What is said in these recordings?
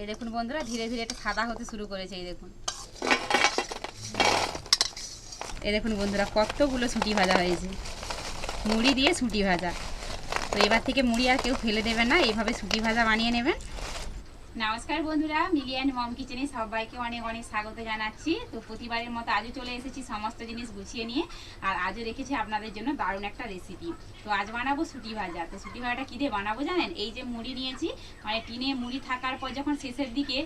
এই দেখুন বন্ধুরা, ধীরে ধীরে এটা সাদা হতে শুরু করেছে, এই দেখুন। এই দেখুন বন্ধুরা, কতগুলো ছুটি ভাজা হয়েছে। মুড়ি দিয়ে ছুটি ভাজা। তো এবার থেকে মুড়ি আর কেউ ফেলে দেবেন না, এইভাবে ছুটি ভাজা বানিয়ে নেবেন। নমস্কার বন্ধুরা মিলিয়ান মম কিচেনে সবাইকে অনেক অনেক স্বাগত জানাচ্ছি। তো প্রতিবারের মতো আজও চলে এসেছি সমস্ত জিনিস গুছিয়ে নিয়ে, আর আজও রেখেছি আপনাদের জন্য দারুণ একটা রেসিপি তো আজ বানাবো সুটি ভাজা। তো সুটি ভাজাটা কী দিয়ে বানাবো জানেন? এই যে মুড়ি নিয়েছি মানে টিনে মুড়ি থাকার পর যখন শেষের দিকে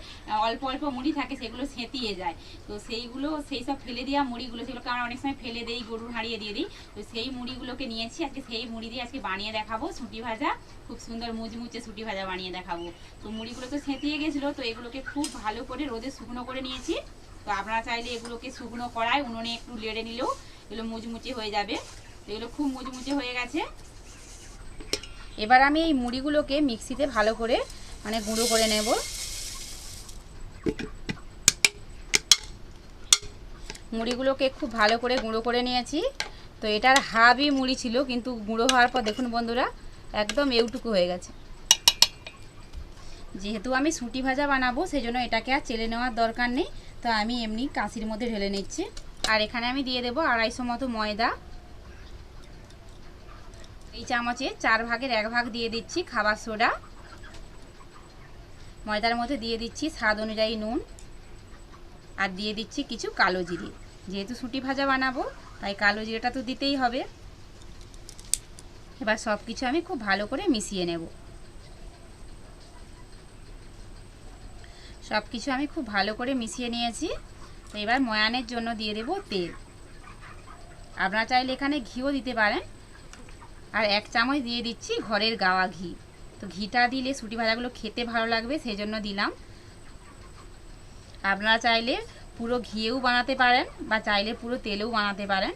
অল্প অল্প মুড়ি থাকে সেগুলো সেঁতিয়ে যায়। তো সেইগুলো, সেই সব ফেলে দেওয়া মুড়িগুলো, সেগুলোকে আমরা অনেক সময় ফেলে দেই, গরুর হারিয়ে দিয়ে দিই। তো সেই মুড়িগুলোকে নিয়েছি, আজকে সেই মুড়ি দিয়ে আজকে বানিয়ে দেখাবো সুটি ভাজা। খুব সুন্দর মুচমুচে সুটি ভাজা বানিয়ে দেখাবো। তো মুড়িগুলো তো সেঁতিয়ে গেছিল, তো এগুলোকে খুব ভালো করে রোদে শুকনো করে নিয়েছি। তো আপনারা চাইলে এগুলোকে শুকনো করায় উনুনে একটু লেড়ে নিলেও এগুলো মুচমুচে হয়ে যাবে। তো এগুলো খুব মুচমুচে হয়ে গেছে। এবার আমি এই মুড়িগুলোকে মিক্সিতে ভালো করে মানে গুঁড়ো করে নেব। মুড়িগুলোকে খুব ভালো করে গুঁড়ো করে নিয়েছি। তো এটার হাবই মুড়ি ছিল, কিন্তু গুঁড়ো হওয়ার পর দেখুন বন্ধুরা, একদম এউটুকু হয়ে গেছে। যেহেতু আমি সুটি ভাজা বানাবো সেই জন্য এটাকে আর চেলে নেওয়ার দরকার নেই। তো আমি এমনি কাঁচির মধ্যে ঢেলে নিচ্ছি। আর এখানে আমি দিয়ে দেবো আড়াইশো মতো ময়দা। এই চামচে চার ভাগের এক ভাগ দিয়ে দিচ্ছি খাবার সোডা। ময়দার মধ্যে দিয়ে দিচ্ছি স্বাদ অনুযায়ী নুন। আর দিয়ে দিচ্ছি কিছু কালো জিরে। যেহেতু সুটি ভাজা বানাবো, তাই কালো জিরেটা তো দিতেই হবে। এবার সব কিছু আমি খুব ভালো করে মিশিয়ে নেব। সব কিছু আমি খুব ভালো করে মিশিয়ে নিয়েছি। এবার ময়ানের জন্য দিয়ে দেব তেল। আপনারা চাইলে এখানে ঘিও দিতে পারেন। আর এক চামচ দিয়ে দিচ্ছি ঘরের গাওয়া ঘি। তো ঘিটা দিলে সুটি ভাজাগুলো খেতে ভালো লাগবে সেই জন্য দিলাম। আপনারা চাইলে পুরো ঘিয়েও বানাতে পারেন বা চাইলে পুরো তেলেও বানাতে পারেন।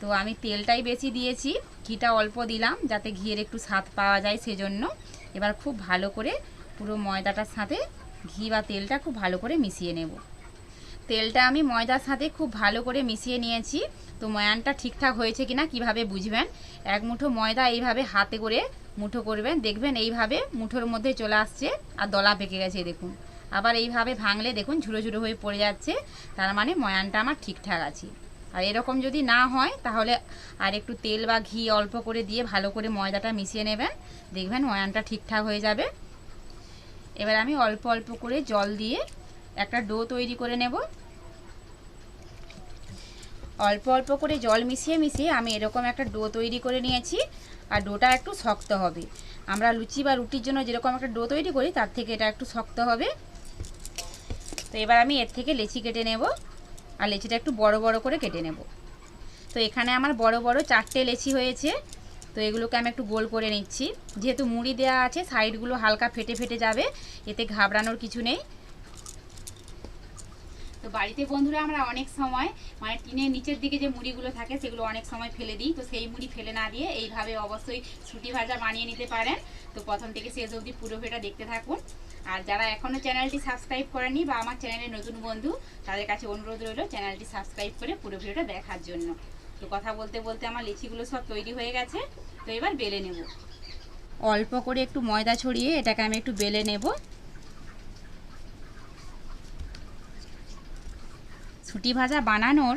তো আমি তেলটাই বেশি দিয়েছি, ঘিটা অল্প দিলাম যাতে ঘিয়ের একটু স্বাদ পাওয়া যায় সেজন্য। এবার খুব ভালো করে পুরো ময়দাটার সাথে ঘি বা তেলটা খুব ভালো করে মিশিয়ে নেব। তেলটা আমি ময়দার সাথে খুব ভালো করে মিশিয়ে নিয়েছি। তো ময়ানটা ঠিকঠাক হয়েছে কিনা কীভাবে বুঝবেন? এক মুঠো ময়দা এইভাবে হাতে করে মুঠো করবেন। দেখবেন এইভাবে মুঠোর মধ্যে চলে আসছে আর দলা পেকে গেছে, দেখুন। আবার এইভাবে ভাঙলে দেখুন ঝুড়ো ঝুড়ো হয়ে পড়ে যাচ্ছে। তার মানে ময়ানটা আমার ঠিকঠাক আছে। আর এরকম যদি না হয়, তাহলে আর একটু তেল বা ঘি অল্প করে দিয়ে ভালো করে ময়দাটা মিশিয়ে নেবেন। দেখবেন ময়ানটা ঠিকঠাক হয়ে যাবে। এবার আমি অল্প অল্প করে জল দিয়ে একটা ডো তৈরি করে নেব। অল্প অল্প করে জল মিশিয়ে মিশিয়ে আমি এরকম একটা ডো তৈরি করে নিয়েছি, আর ডোটা একটু শক্ত হবে। আমরা লুচি বা রুটির জন্য যেরকম একটা ডো তৈরি করি, তার থেকে এটা একটু শক্ত হবে। তো এবার আমি এর থেকে লেচি কেটে নেব, আর লেচিটা একটু বড় বড় করে কেটে নেব। তো এখানে আমার বড় বড় চারটে লেচি হয়েছে। তো এগুলোকে আমি একটু গোল করে নিচ্ছি। যেহেতু মুড়ি দেওয়া আছে, সাইডগুলো হালকা ফেটে ফেটে যাবে, এতে ঘাবড়ানোর কিছু নেই। তো বাড়িতে বন্ধুরা, আমরা অনেক সময় মানে টিনের নিচের দিকে যে মুড়িগুলো থাকে, সেগুলো অনেক সময় ফেলে দিই। তো সেই মুড়ি ফেলে না দিয়ে এইভাবে অবশ্যই ছুটি ভাজা বানিয়ে নিতে পারেন। তো প্রথম থেকে শেষ অবধি পুরো দেখতে থাকুন। আর যারা এখনও চ্যানেলটি সাবস্ক্রাইব করেনি বা আমার চ্যানেলের নতুন বন্ধু, তাদের কাছে অনুরোধ রইল চ্যানেলটি সাবস্ক্রাইব করে পুরো দেখার জন্য। তো কথা বলতে বলতে আমার লিচিগুলো সব তৈরি হয়ে গেছে, তো এবার বেলে নেব। অল্প করে একটু ময়দা ছড়িয়ে এটাকে আমি একটু বেলে নেব। ছুটি ভাজা বানানোর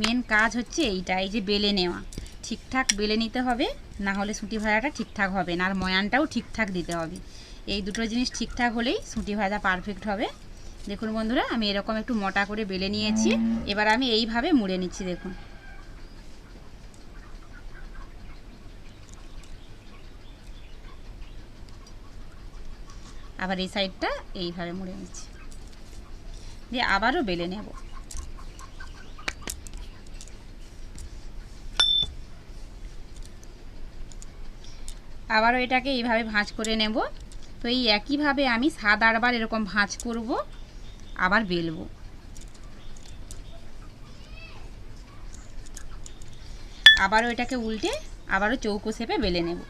মেন কাজ হচ্ছে এইটা, এই যে বেলে নেওয়া। ঠিকঠাক বেলে নিতে হবে, না হলে সুটি ভাজাটা ঠিকঠাক হবে না, আর ময়ানটাও ঠিকঠাক দিতে হবে। এই দুটো জিনিস ঠিকঠাক হলেই সুটি ভাজা পারফেক্ট হবে। দেখুন বন্ধুরা, আমি এরকম একটু মোটা করে বেলে নিয়েছি, এবার আমি এইভাবে মুড়ে নিচ্ছি, দেখুন। আবার এই সাইডটা এইভাবে মুড়ে নিচ্ছি। দিয়ে আবারও বেলে নেব। আবারও এটাকে এইভাবে ভাঁজ করে নেব। তো এই একইভাবে আমি সাত আটবার এরকম ভাঁজ করব, আবার বেলবো। আবারও এটাকে উল্টে আবারও চৌকো শেপে বেলে নেব।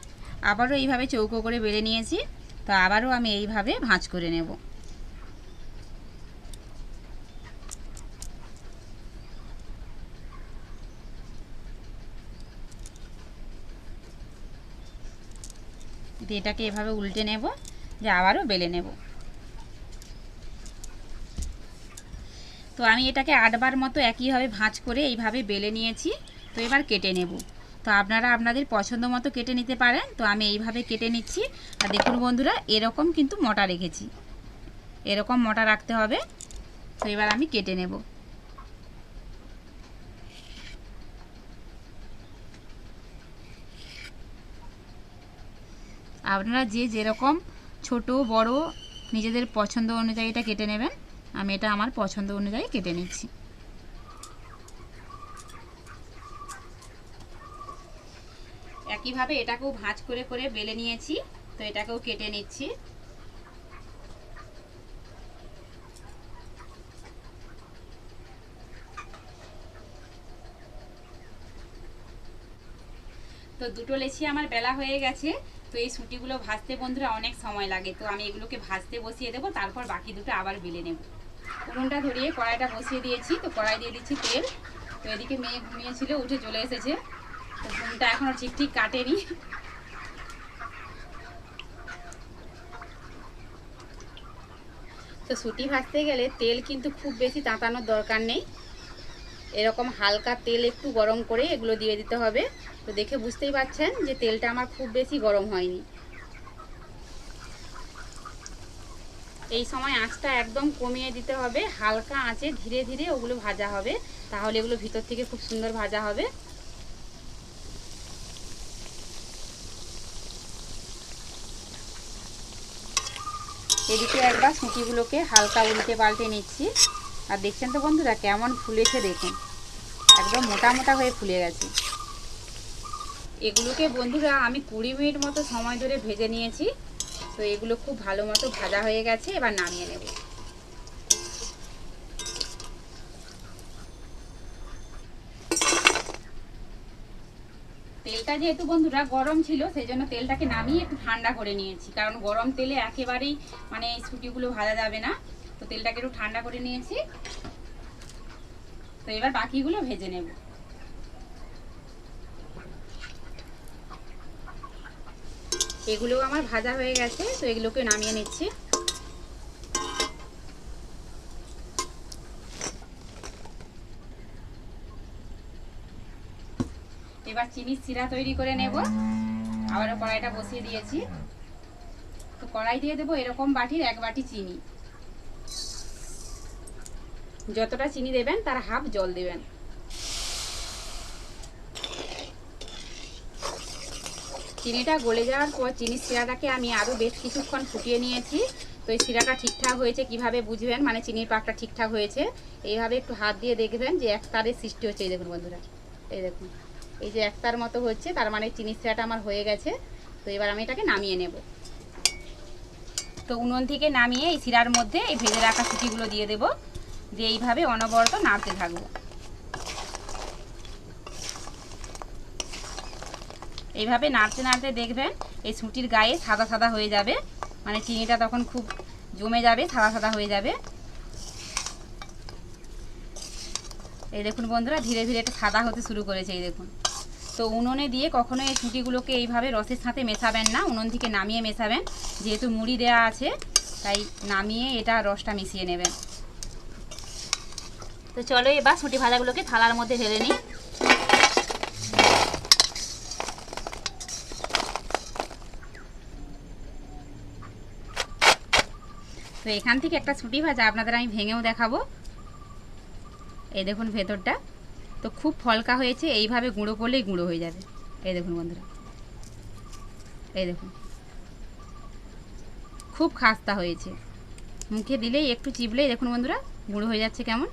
আবারও এইভাবে চৌকো করে বেলে নিয়েছি। তো আবারও আমি এইভাবে ভাঁজ করে নেব। এটাকে এভাবে উল্টে নেব, যে আবারও বেলে নেব। তো আমি এটাকে আটবার মতো একইভাবে ভাঁজ করে এইভাবে বেলে নিয়েছি, তো এবার কেটে নেব। তো আপনারা আপনাদের পছন্দ মতো কেটে নিতে পারেন। তো আমি এইভাবে কেটে নিচ্ছি। আর দেখুন বন্ধুরা, এরকম কিন্তু মোটা রেখেছি। এরকম মোটা রাখতে হবে। তো এবার আমি কেটে নেব। আপনারা যে যেরকম ছোট, বড় নিজেদের পছন্দ অনুযায়ী এটা কেটে নেবেন। আমি এটা আমার পছন্দ অনুযায়ী কেটে নিচ্ছি। একইভাবে এটাকেও ভাঁজ করে করে বেলে নিয়েছি, তো এটাকেও কেটে নিচ্ছি। তো দুটো লেচি আমার বেলা হয়ে গেছে, তো এই সুটিগুলো ভাজতে বন্ধুরা অনেক সময় লাগে, তো আমি এগুলোকে ভাজতে বসিয়ে দেবো, তারপর বাকি দুটো আবার বেলে নেব। উনুনটা ধরিয়ে কড়াইটা বসিয়ে দিয়েছি, তো কড়াই দিয়ে দিচ্ছি তেল, তো এদিকে মেয়ে ঘুমিয়েছিল, উঠে চলে এসেছে। তো ঘুমটা এখনও ঠিক ঠিক কাটেনি। তো সুটি ভাজতে গেলে তেল কিন্তু খুব বেশি তাঁতানোর দরকার নেই। এরকম হালকা তেল একটু গরম করে এগুলো দিয়ে দিতে হবে। তো দেখে বুঝতেই পাচ্ছেন যে তেলটা আমার খুব বেশি গরম হয়নি। এই সময় আঁচটা একদম কমিয়ে দিতে হবে। হালকা আঁচে ধীরে ধীরে ওগুলো ভাজা হবে। তাহলে এগুলো ভিতর থেকে খুব সুন্দর ভাজা হবে। এদিকে একবার সুঁচিগুলোকে হালকা উল্টে পাল্টে নিচ্ছি। আর দেখছেন তো বন্ধুরা, কেমন ফুলেছে দেখুন। একদম মোটা মোটা হয়ে ফুলে গেছে। এগুলোকে বন্ধুরা আমি কুড়ি মিনিট মতো সময় ধরে ভেজে নিয়েছি। তো এগুলো খুব ভালো মতো ভাজা হয়ে গেছে, এবার নামিয়ে নেব। তেলটা যেহেতু বন্ধুরা গরম ছিল সেই জন্য তেলটাকে নামিয়ে একটু ঠান্ডা করে নিয়েছি। কারণ গরম তেলে একেবারেই মানে ছুটিগুলো ভাজা যাবে না। তো তেলটাকে একটু ঠান্ডা করে নিয়েছি। তো এবার বাকিগুলো ভেজে নেব। এগুলো আমার ভাজা হয়ে গেছে, তো এগুলোকে নামিয়ে নিচ্ছি। এবার চিনির সিরা তৈরি করে নেব। আবারও কড়াইটা বসিয়ে দিয়েছি। তো কড়াই দিয়ে দেবো এরকম বাটির এক বাটি চিনি। যতটা চিনি দেবেন, তার হাফ জল দেবেন। চিনিটা গলে যাওয়ার পর চিনির শিরাটাকে আমি আরও বেশ কিছুক্ষণ ফুটিয়ে নিয়েছি। তো এই শিরাটা ঠিকঠাক হয়েছে কীভাবে বুঝবেন? মানে চিনির পাকটা ঠিকঠাক হয়েছে? এইভাবে একটু হাত দিয়ে দেখবেন যে এক তারের সৃষ্টি হচ্ছে। এই দেখুন বন্ধুরা, এই দেখুন। এই যে একতার মতো হচ্ছে, তার মানে চিনির শিরাটা আমার হয়ে গেছে। তো এবার আমি এটাকে নামিয়ে নেব। তো উনুন থেকে নামিয়ে এই শিরার মধ্যে এই ভেজে রাখা সুটিগুলো দিয়ে দেবো, দিয়ে এইভাবে অনবরত নাড়তে থাকব। এইভাবে নাড়তে নাড়তে দেখবেন এই সুটির গায়ে সাদা সাদা হয়ে যাবে। মানে চিনিটা তখন খুব জমে যাবে, সাদা সাদা হয়ে যাবে। এই দেখুন বন্ধুরা, ধীরে ধীরে এটা সাদা হতে শুরু করেছে, এই দেখুন। তো উনুনে দিয়ে কখনো এই সুটিগুলোকে এইভাবে রসের সাথে মেশাবেন না উনুন থেকে নামিয়ে মেশাবেন। যেহেতু মুড়ি দেওয়া আছে, তাই নামিয়ে এটা রসটা মিশিয়ে নেবেন। তো চলো এবার সুটি ভাজাগুলোকে থালার মধ্যে ঢেলে নিই। তো এখান থেকে একটা ছুটি ভাজা আপনাদের আমি ভেঙেও দেখাবো। এই দেখুন ভেতরটা। তো খুব ফলকা হয়েছে, এইভাবে গুঁড়ো করলেই গুঁড়ো হয়ে যাবে। এই দেখুন বন্ধুরা। এই দেখুন। খুব খাস্তা হয়েছে। মুখে দিলেই একটু চিপলেই দেখুন বন্ধুরা, গুঁড়ো হয়ে যাচ্ছে কেমন।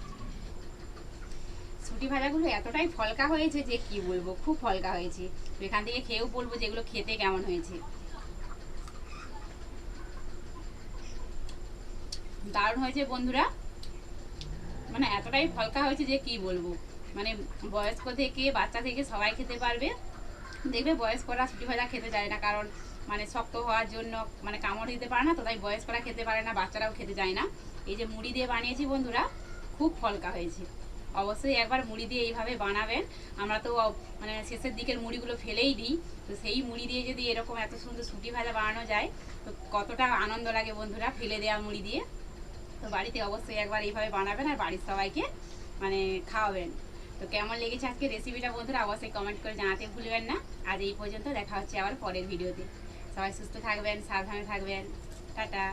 ছুটি ভাজাগুলো এতটাই ফলকা হয়েছে যে কি বলব, খুব ফলকা হয়েছে। এখান থেকে খেয়েও বলব যেগুলো খেতে কেমন হয়েছে। দারুণ হয়েছে বন্ধুরা। মানে এতটাই ফলকা হয়েছে যে কি বলব। মানে বয়স্ক থেকে, বাচ্চা থেকে সবাই খেতে পারবে। দেখবে বয়স্করা ছুটি ভাজা খেতে চায় না, কারণ মানে শক্ত হওয়ার জন্য মানে কামড় দিতে পারে না, তো তাই বয়স্করা খেতে পারে না, বাচ্চারাও খেতে চায় না। এই যে মুড়ি দিয়ে বানিয়েছি বন্ধুরা, খুব ফলকা হয়েছে। অবশ্যই একবার মুড়ি দিয়ে এইভাবে বানাবেন। আমরা তো মানে শেষের দিকের মুড়িগুলো ফেলেই দিই, তো সেই মুড়ি দিয়ে যদি এরকম এত সুন্দর ছুটি ভাজা বানানো যায়, তো কতটা আনন্দ লাগে বন্ধুরা, ফেলে দেওয়া মুড়ি দিয়ে। তো বাড়িতে অবশ্যই একবার এইভাবে বানাবেন আর বাড়ির সবাইকে মানে খাওয়াবেন। তো কেমন লেগেছে আজকে রেসিপিটা বন্ধুরা অবশ্যই কমেন্ট করে জানাতে ভুলবেন না। আজ এই পর্যন্ত, দেখা হচ্ছে আবার পরের ভিডিওতে সবাই সুস্থ থাকবেন, সাবধানে থাকবেন। টাটা।